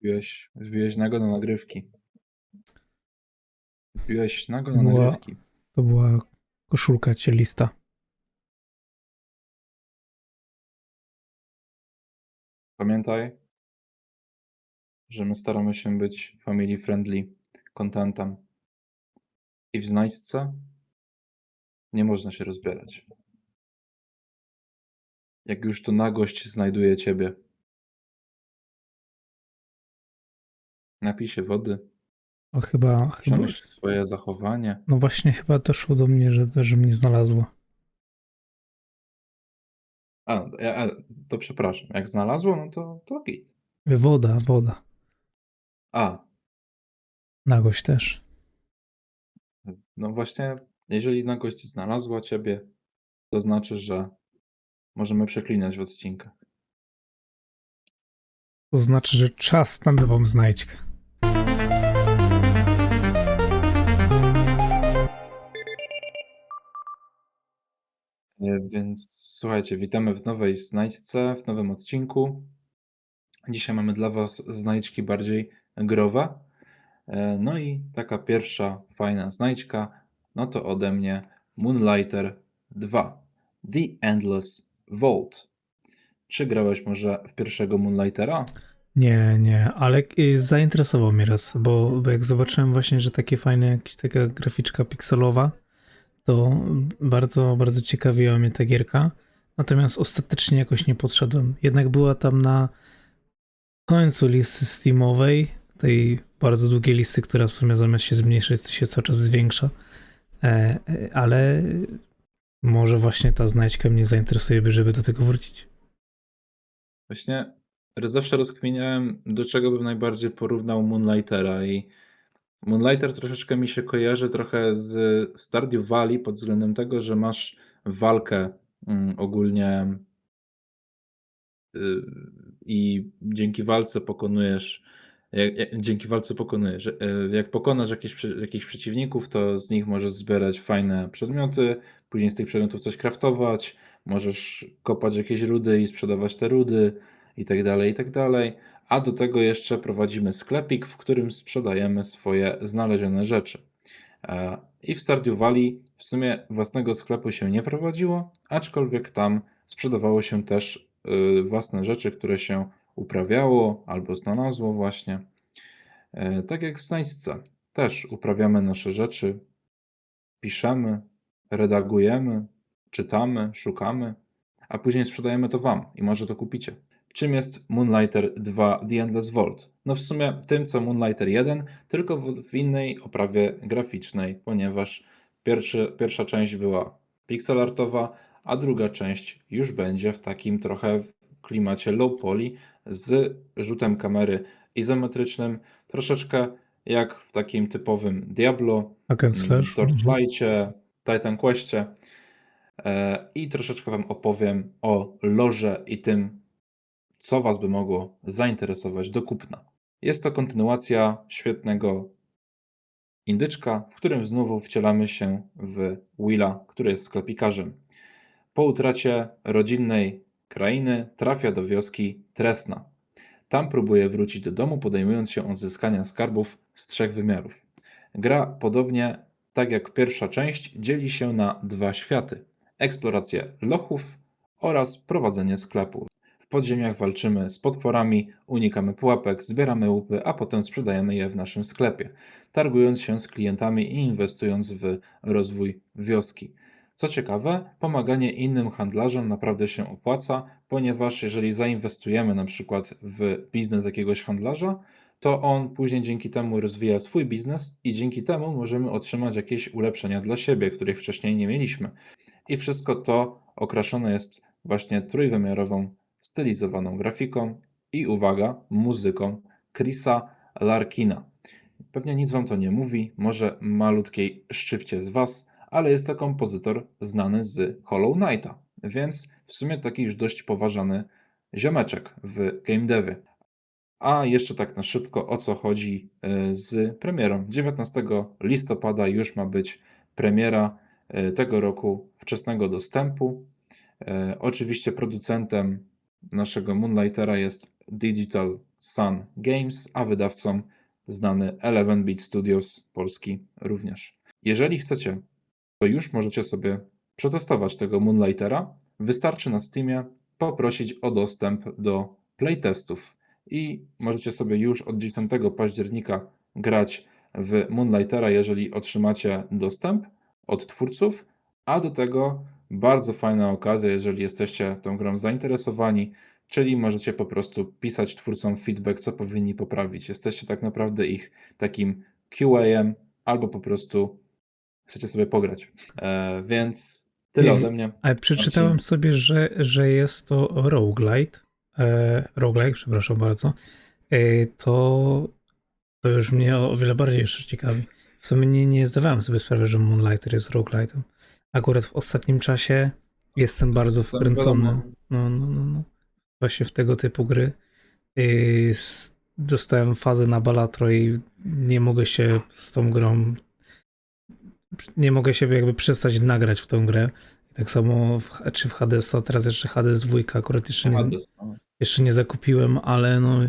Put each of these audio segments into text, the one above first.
Wbiłeś, wbiłeś nago na nagrywki. Wbiłeś nago na Była- nagrywki. To była koszulka cielista. Pamiętaj, że my staramy się być family friendly contentem. I w znajdźce nie można się rozbierać. Jak już to nagość znajduje ciebie. Napij się wody, O, chyba, chyba, przemyśl swoje zachowanie. no właśnie chyba doszło do mnie, że, że mnie znalazło. A, ja- a, to przepraszam. Jak znalazło, no to, to git. Woda, woda. A, Nagość też. no właśnie, jeżeli nagość znalazła ciebie, to znaczy, że możemy przeklinać w odcinkach. To znaczy, że czas na nową znajdźkę. Więc słuchajcie, witamy w nowej znajdźce, w nowym odcinku. Dzisiaj mamy dla Was znajdźki bardziej growe. E, No i taka pierwsza fajna znajdźka, no to ode mnie Moonlighter 2 The Endless Vault. Czy grałeś może w pierwszego Moonlightera? Nie, nie, ale zainteresował mnie raz, bo jak zobaczyłem właśnie, że takie fajne, jakaś taka graficzka pikselowa, to bardzo, bardzo ciekawiła mnie ta gierka. Natomiast ostatecznie jakoś nie podszedłem. Jednak była tam na końcu listy Steamowej, tej bardzo długiej listy, która w sumie zamiast się zmniejszyć, to się cały czas zwiększa. E, e, ale może właśnie ta znajdźka mnie zainteresuje, żeby do tego wrócić. Właśnie zawsze rozkminiałem, do czego bym najbardziej porównał Moonlightera i Moonlighter troszeczkę mi się kojarzy trochę z Stardew Valley pod względem tego, że masz walkę mm, ogólnie y, i dzięki walce pokonujesz jak, dzięki walce pokonujesz. y, Jak pokonasz jakieś, jakichś przeciwników, to z nich możesz zbierać fajne przedmioty, później z tych przedmiotów coś craftować, możesz kopać jakieś rudy i sprzedawać te rudy i tak dalej, i tak dalej. A do tego jeszcze prowadzimy sklepik, w którym sprzedajemy swoje znalezione rzeczy. E, I w Stardew Valley w sumie własnego sklepu się nie prowadziło, aczkolwiek tam sprzedawało się też y, własne rzeczy, które się uprawiało albo znalazło właśnie. E, Tak jak w znajdźce. Też uprawiamy nasze rzeczy, piszemy, redagujemy, czytamy, szukamy, a później sprzedajemy to Wam i może to kupicie. Czym jest Moonlighter 2 The Endless Vault? No w sumie tym co Moonlighter 1, tylko w, innej oprawie graficznej, ponieważ pierwszy, pierwsza część była pixelartowa, a druga część już będzie w takim trochę klimacie low poly z rzutem kamery izometrycznym, troszeczkę jak w takim typowym Diablo, and slash. Mhm. Torchlightie, Titan Questie e, i troszeczkę Wam opowiem o lorze i tym, co Was by mogło zainteresować do kupna. Jest to kontynuacja świetnego indyczka, w którym znowu wcielamy się w Willa, który jest sklepikarzem. Po utracie rodzinnej krainy trafia do wioski Tresna. Tam próbuje wrócić do domu, podejmując się odzyskania skarbów z trzech wymiarów. Gra, podobnie tak jak pierwsza część, dzieli się na dwa światy: eksplorację lochów oraz prowadzenie sklepu. Podziemiach walczymy z potworami, unikamy pułapek, zbieramy łupy, a potem sprzedajemy je w naszym sklepie, targując się z klientami i inwestując w rozwój wioski. Co ciekawe, pomaganie innym handlarzom naprawdę się opłaca, ponieważ jeżeli zainwestujemy na przykład w biznes jakiegoś handlarza, to on później dzięki temu rozwija swój biznes i dzięki temu możemy otrzymać jakieś ulepszenia dla siebie, których wcześniej nie mieliśmy. I wszystko to okraszone jest właśnie trójwymiarową, stylizowaną grafiką i uwaga, muzyką Chrisa Larkina. Pewnie nic wam to nie mówi, może malutkiej szczypcie z was, ale jest to kompozytor znany z Hollow Knighta, więc w sumie taki już dość poważany ziomeczek w game devie. A jeszcze tak na szybko, o co chodzi e, z premierą. 19 listopada już ma być premiera e, tego roku wczesnego dostępu. E, Oczywiście producentem naszego Moonlightera jest Digital Sun Games, a wydawcą znany 11-Bit Studios Polski również. Jeżeli chcecie, to już możecie sobie przetestować tego Moonlightera. Wystarczy na Steamie poprosić o dostęp do playtestów i możecie sobie już od 10 października grać w Moonlightera, jeżeli otrzymacie dostęp od twórców, a do tego bardzo fajna okazja, jeżeli jesteście tą grą zainteresowani, czyli możecie po prostu pisać twórcom feedback, co powinni poprawić. Jesteście tak naprawdę ich takim QA-em albo po prostu chcecie sobie pograć. E, więc tyle ode mnie. Ale przeczytałem sobie, że, że jest to roguelite. E, roguelike, przepraszam bardzo. E, to, to już mnie o, o wiele bardziej jeszcze ciekawi. W sumie nie, nie zdawałem sobie sprawy, że Moonlighter jest roguelite'em. Akurat w ostatnim czasie jestem bardzo Sam wkręcony. No, no, no, no. Właśnie w tego typu gry. S- dostałem fazę na Balatro i nie mogę się z tą grą nie mogę się jakby przestać nagrać w tą grę. Tak samo w, czy w Hadesa, teraz jeszcze Hades 2 akurat jeszcze nie, no. jeszcze nie zakupiłem, ale no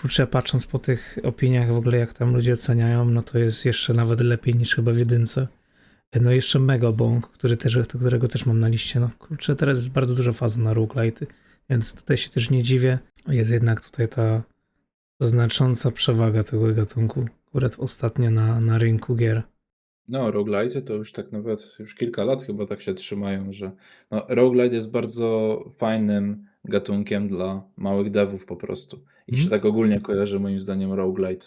kurczę, patrząc po tych opiniach w ogóle jak tam ludzie oceniają, no to jest jeszcze nawet lepiej niż chyba w jedynce. No i jeszcze Megabong, który też, którego też mam na liście. No kurczę, teraz jest bardzo duża faza na roguelite'y, więc tutaj się też nie dziwię. Jest jednak tutaj ta znacząca przewaga tego gatunku, akurat ostatnio na, na rynku gier. No, roguelite to już tak nawet już kilka lat chyba tak się trzymają, że no, roguelite jest bardzo fajnym gatunkiem dla małych devów po prostu. I się Mhm. tak ogólnie kojarzy moim zdaniem roguelite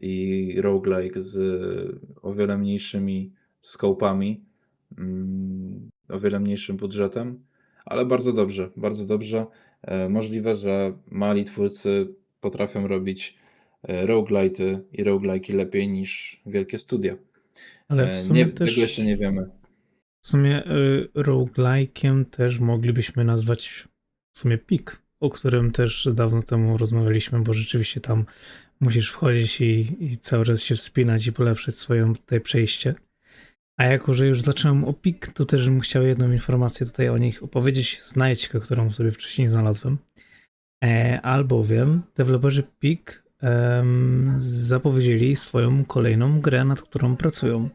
i roguelike z o wiele mniejszymi skopami, mm, o wiele mniejszym budżetem, ale bardzo dobrze, bardzo dobrze. E, Możliwe, że mali twórcy potrafią robić e, roguelite'y i roguelike'i lepiej niż wielkie studia. Ale w E, sumie Nie, też... Tego jeszcze nie wiemy. W sumie y, roguelike'iem też moglibyśmy nazwać w sumie Pik, o którym też dawno temu rozmawialiśmy, bo rzeczywiście tam musisz wchodzić i, i cały czas się wspinać i polepszać swoją tutaj przejście. A jako, że już zacząłem o Pik, to też bym chciał jedną informację tutaj o nich opowiedzieć, znajdźkę, którą sobie wcześniej znalazłem. E, albowiem deweloperzy Pik zapowiedzieli swoją kolejną grę, nad którą pracują.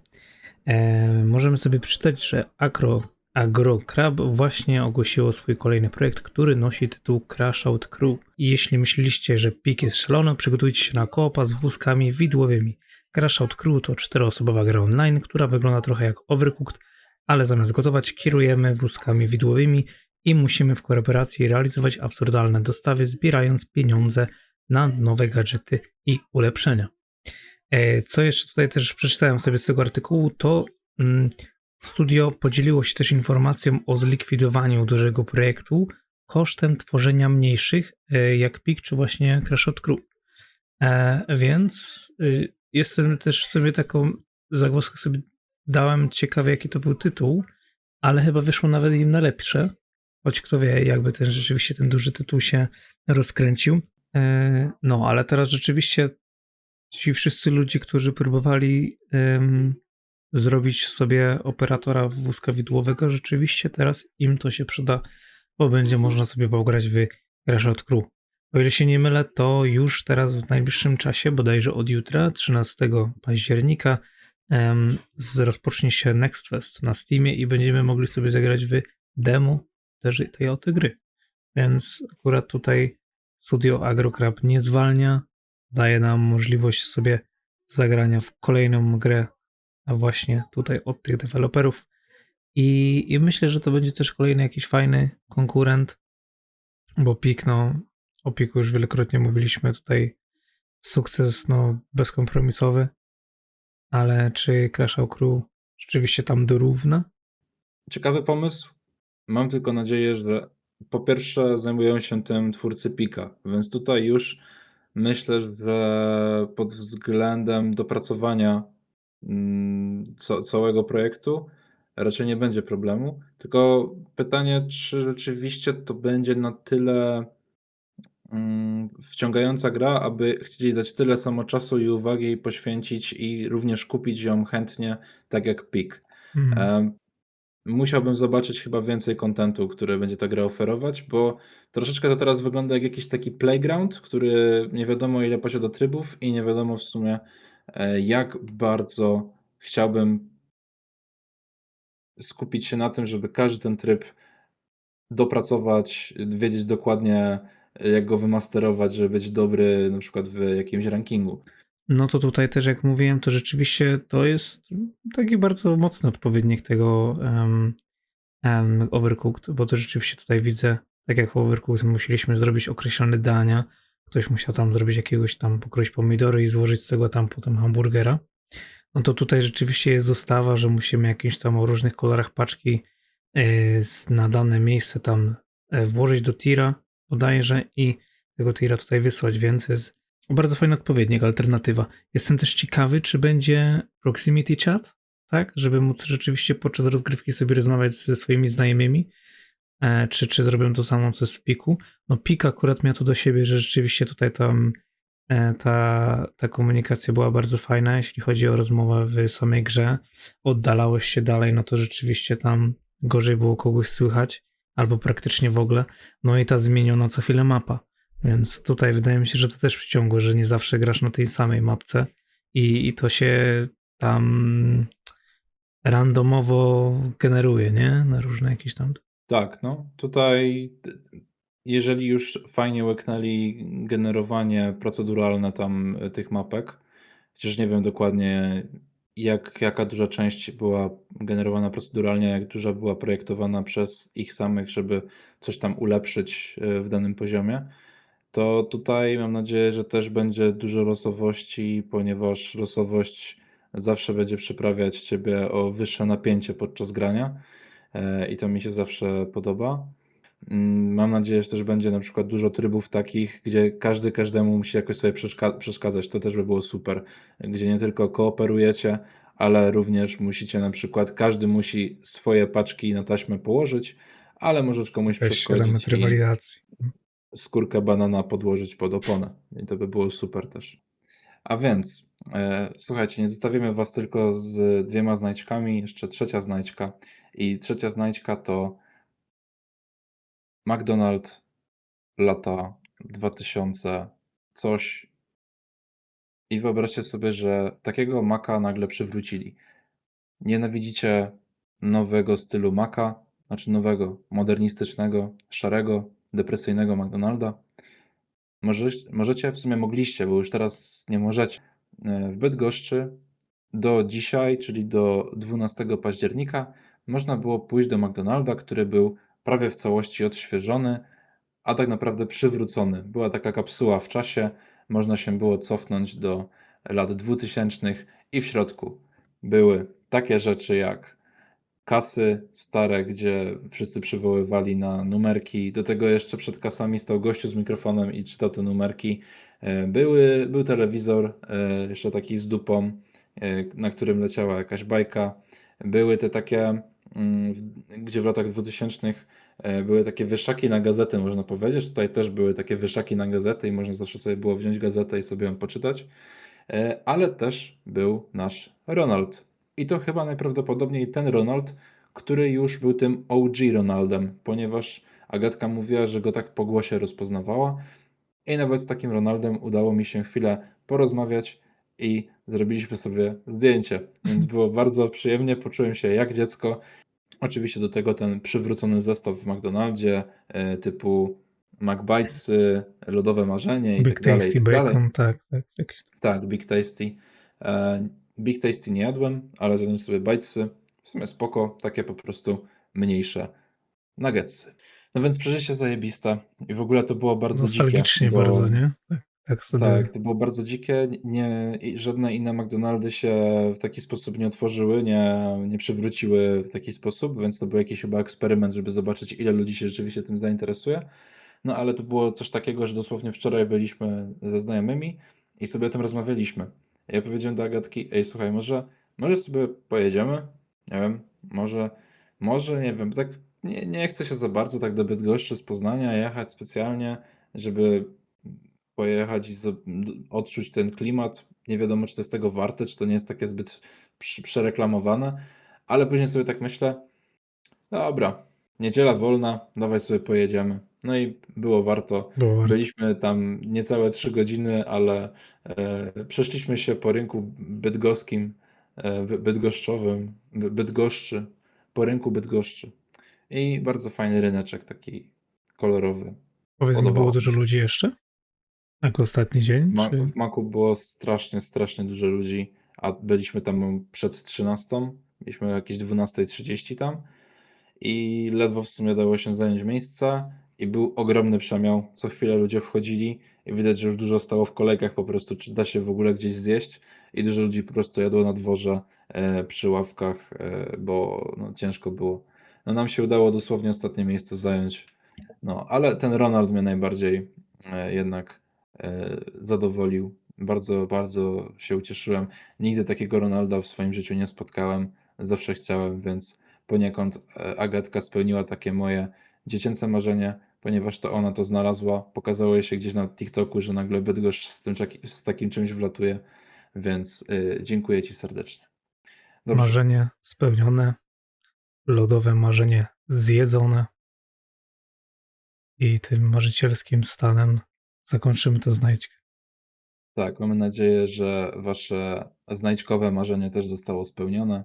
E, możemy sobie przeczytać, że Agro, Agro Crab właśnie ogłosiło swój kolejny projekt, który nosi tytuł Crash Out Crew. I jeśli myśleliście, że pik jest szalony, przygotujcie się na koopa z wózkami widłowymi. Crash Out Crew to czteroosobowa gra online, która wygląda trochę jak Overcooked, ale zamiast gotować kierujemy wózkami widłowymi i musimy w kooperacji realizować absurdalne dostawy, zbierając pieniądze na nowe gadżety i ulepszenia. E, Co jeszcze tutaj też przeczytałem sobie z tego artykułu, to mm, studio podzieliło się też informacją o zlikwidowaniu dużego projektu kosztem tworzenia mniejszych, e, jak PIK czy właśnie Crash Crew. E, Więc y, jestem też sobie taką zagłoskę sobie dałem ciekawie jaki to był tytuł, ale chyba wyszło nawet im na lepsze, choć kto wie jakby ten rzeczywiście ten duży tytuł się rozkręcił. E, No, ale teraz rzeczywiście ci wszyscy ludzie, którzy próbowali em, zrobić sobie operatora wózka widłowego, rzeczywiście teraz im to się przyda, bo będzie można sobie pograć w Crash Crew. O ile się nie mylę, to już teraz w najbliższym czasie, bodajże od jutra, 13 października, em, rozpocznie się Next Fest na Steamie i będziemy mogli sobie zagrać w demo tej oto gry. Więc akurat tutaj studio AgroCrab nie zwalnia, daje nam możliwość sobie zagrania w kolejną grę, a właśnie tutaj od tych deweloperów. I, I myślę, że to będzie też kolejny jakiś fajny konkurent, bo Pik, no, o Piku już wielokrotnie mówiliśmy tutaj, sukces no, bezkompromisowy, ale czy Crash Crew rzeczywiście tam dorówna? Ciekawy pomysł. Mam tylko nadzieję, że po pierwsze zajmują się tym twórcy Pika, więc tutaj już myślę, że pod względem dopracowania mm, ca- całego projektu raczej nie będzie problemu. Tylko pytanie, czy rzeczywiście to będzie na tyle wciągająca gra, aby chcieli dać tyle samo czasu i uwagi jej poświęcić i również kupić ją chętnie, tak jak Pik. Hmm. Em, musiałbym zobaczyć chyba więcej kontentu, który będzie ta gra oferować, bo troszeczkę to teraz wygląda jak jakiś taki playground, który nie wiadomo ile posiada trybów i nie wiadomo w sumie, e, jak bardzo chciałbym skupić się na tym, żeby każdy ten tryb dopracować, wiedzieć dokładnie, jak go wymasterować, żeby być dobry na przykład w jakimś rankingu. No to tutaj też, jak mówiłem, to rzeczywiście to jest taki bardzo mocny odpowiednik tego um, um, Overcooked, bo to rzeczywiście tutaj widzę, tak jak Overcooked musieliśmy zrobić określone dania, ktoś musiał tam zrobić jakiegoś tam, pokroić pomidory i złożyć z tego tam potem hamburgera, no to tutaj rzeczywiście jest zostawa, że musimy jakimś tam o różnych kolorach paczki z- na dane miejsce tam e, włożyć do tira bodajże i tego tira tutaj wysłać, więc jest bardzo fajny odpowiednik, alternatywa. Jestem też ciekawy, czy będzie proximity chat, tak, żeby móc rzeczywiście podczas rozgrywki sobie rozmawiać ze swoimi znajomymi, e, czy, czy zrobią to samo, co w Piku. No Pik akurat miał to do siebie, że rzeczywiście tutaj tam e, ta, ta komunikacja była bardzo fajna, jeśli chodzi o rozmowę w samej grze. Oddalałeś się dalej, no to rzeczywiście tam gorzej było kogoś słychać, albo praktycznie w ogóle. No i ta zmieniona co chwilę mapa. Więc tutaj wydaje mi się, że to też przyciągło, że nie zawsze grasz na tej samej mapce i, i to się tam randomowo generuje, nie? Na różne jakieś tam. Tak, no tutaj jeżeli już fajnie łyknęli generowanie proceduralne tam tych mapek, chociaż nie wiem dokładnie jak, jaka duża część była generowana proceduralnie, jak duża była projektowana przez ich samych, żeby coś tam ulepszyć e, w danym poziomie, to tutaj mam nadzieję, że też będzie dużo losowości, ponieważ losowość zawsze będzie przyprawiać ciebie o wyższe napięcie podczas grania e, i to mi się zawsze podoba. Mm, Mam nadzieję, że też będzie na przykład dużo trybów takich, gdzie każdy każdemu musi jakoś sobie przeszka- przeszkadzać. To też by było super, gdzie nie tylko kooperujecie, ale również musicie na przykład, każdy musi swoje paczki na taśmę położyć, ale możesz komuś Weź przeszkodzić i rywalizacji. skórkę banana podłożyć pod oponę. I to by było super też. A więc, e, słuchajcie, nie zostawimy Was tylko z dwiema znajdźkami, jeszcze trzecia znajdźka. I trzecia znajdźka to McDonald lata 2000 coś. I wyobraźcie sobie, że takiego Maca nagle przywrócili. Nienawidzicie nowego stylu Maca, znaczy nowego, modernistycznego, szarego, depresyjnego McDonalda. Może, możecie, w sumie mogliście, bo już teraz nie możecie. E, W Bydgoszczy do dzisiaj, czyli do 12 października, można było pójść do McDonalda, który był prawie w całości odświeżony, a tak naprawdę przywrócony. Była taka kapsuła w czasie, można się było cofnąć do lat 2000 i w środku były takie rzeczy jak kasy stare, gdzie wszyscy przywoływali na numerki. Do tego jeszcze przed kasami stał gościu z mikrofonem i czytał te numerki. E, Były, był telewizor, e, jeszcze taki z dupą, e, na którym leciała jakaś bajka. Były te takie, gdzie w latach 2000 e, były takie wyszaki na gazety, można powiedzieć. Tutaj też były takie wyszaki na gazety i można zawsze sobie było wziąć gazetę i sobie ją poczytać. E, ale też był nasz Ronald. I to chyba najprawdopodobniej ten Ronald, który już był tym OG Ronaldem, ponieważ Agatka mówiła, że go tak po głosie rozpoznawała. I nawet z takim Ronaldem udało mi się chwilę porozmawiać i zrobiliśmy sobie zdjęcie. Więc było bardzo przyjemnie, poczułem się jak dziecko. Oczywiście do tego ten przywrócony zestaw w McDonaldzie e, typu McBitesy, Lodowe Marzenie i Big tak dalej. i Tasty tak. Bacon, tak, tak. Jakieś tam. Tak, Big Tasty. E, Big Tasty nie jadłem, ale zjadłem sobie bajtsy. W sumie spoko, takie po prostu mniejsze nuggetsy. No więc przeżycie zajebiste i w ogóle to było bardzo dzikie. Nostalgicznie bardzo, nie? Tak, tak sobie. Tak, to było bardzo dzikie. Nie, żadne inne McDonaldy się w taki sposób nie otworzyły, nie, nie przywróciły w taki sposób, więc to był jakiś chyba eksperyment, żeby zobaczyć, ile ludzi się rzeczywiście tym zainteresuje. No ale to było coś takiego, że dosłownie wczoraj byliśmy ze znajomymi i sobie o tym rozmawialiśmy. Ja powiedziałem do Agatki, ej słuchaj, może, może sobie pojedziemy? Nie wiem, może, może, nie wiem, tak nie, nie chcę się za bardzo tak do Bydgoszczy z Poznania jechać specjalnie, żeby pojechać i odczuć ten klimat. Nie wiadomo, czy to jest tego warte, czy to nie jest takie zbyt przereklamowane, ale później sobie tak myślę, Dobra, niedziela wolna, dawaj sobie pojedziemy. No i było warto. Było warto. Byliśmy tam niecałe 3 godziny, ale e, przeszliśmy się po rynku bydgoskim, e, by- bydgoszczowym, by- Bydgoszczy, po rynku Bydgoszczy. I bardzo fajny ryneczek, taki kolorowy. Powiedz mi, było dużo ludzi jeszcze? Jak ostatni dzień? Ma, Czy... w Maku było strasznie, strasznie dużo ludzi, a byliśmy tam przed 13, byliśmy o jakieś 12.30 tam i ledwo w sumie dało się zająć miejsca i był ogromny przemiał. Co chwilę ludzie wchodzili i widać, że już dużo stało w kolejkach po prostu, czy da się w ogóle gdzieś zjeść i dużo ludzi po prostu jadło na dworze e, przy ławkach, e, bo no, ciężko było. No nam się udało dosłownie ostatnie miejsce zająć, no ale ten Ronald mnie najbardziej e, jednak e, zadowolił. Bardzo, bardzo się ucieszyłem. Nigdy takiego Ronalda w swoim życiu nie spotkałem. Zawsze chciałem, więc poniekąd e, Agatka spełniła takie moje dziecięce marzenie, ponieważ to ona to znalazła. Pokazało jej się gdzieś na TikToku, że nagle Bydgoszcz z, tym, z takim czymś wlatuje, więc y, dziękuję Ci serdecznie. Dobrze, Marzenie spełnione, lodowe marzenie zjedzone i tym marzycielskim stanem zakończymy tę znajdźkę. tak, mamy nadzieję, że Wasze znajdźkowe marzenie też zostało spełnione.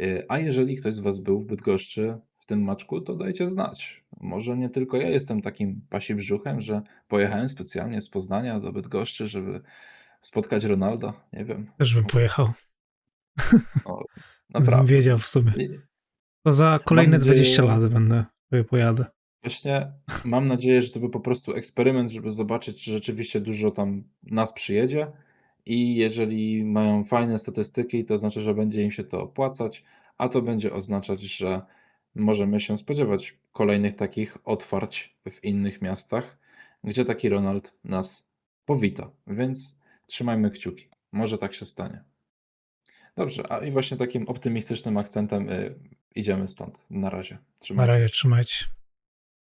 Y, A jeżeli ktoś z Was był w Bydgoszczy w tym maczku, to dajcie znać. Może nie tylko ja jestem takim pasi brzuchem, że pojechałem specjalnie z Poznania do Bydgoszczy, żeby spotkać Ronalda. Nie wiem. Też bym pojechał. O, Bym naprawdę. wiedział w sobie. I- To za kolejne nadzieję- 20 lat będę pojadę. Właśnie mam nadzieję, że to był po prostu eksperyment, żeby zobaczyć, czy rzeczywiście dużo tam nas przyjedzie i jeżeli mają fajne statystyki, to znaczy, że będzie im się to opłacać, a to będzie oznaczać, że możemy się spodziewać kolejnych takich otwarć w innych miastach, gdzie taki Ronald nas powita. Więc trzymajmy kciuki. Może tak się stanie. Dobrze, a i właśnie takim optymistycznym akcentem y, idziemy stąd. Na razie. Na Trzymajcie razie trzymajcie.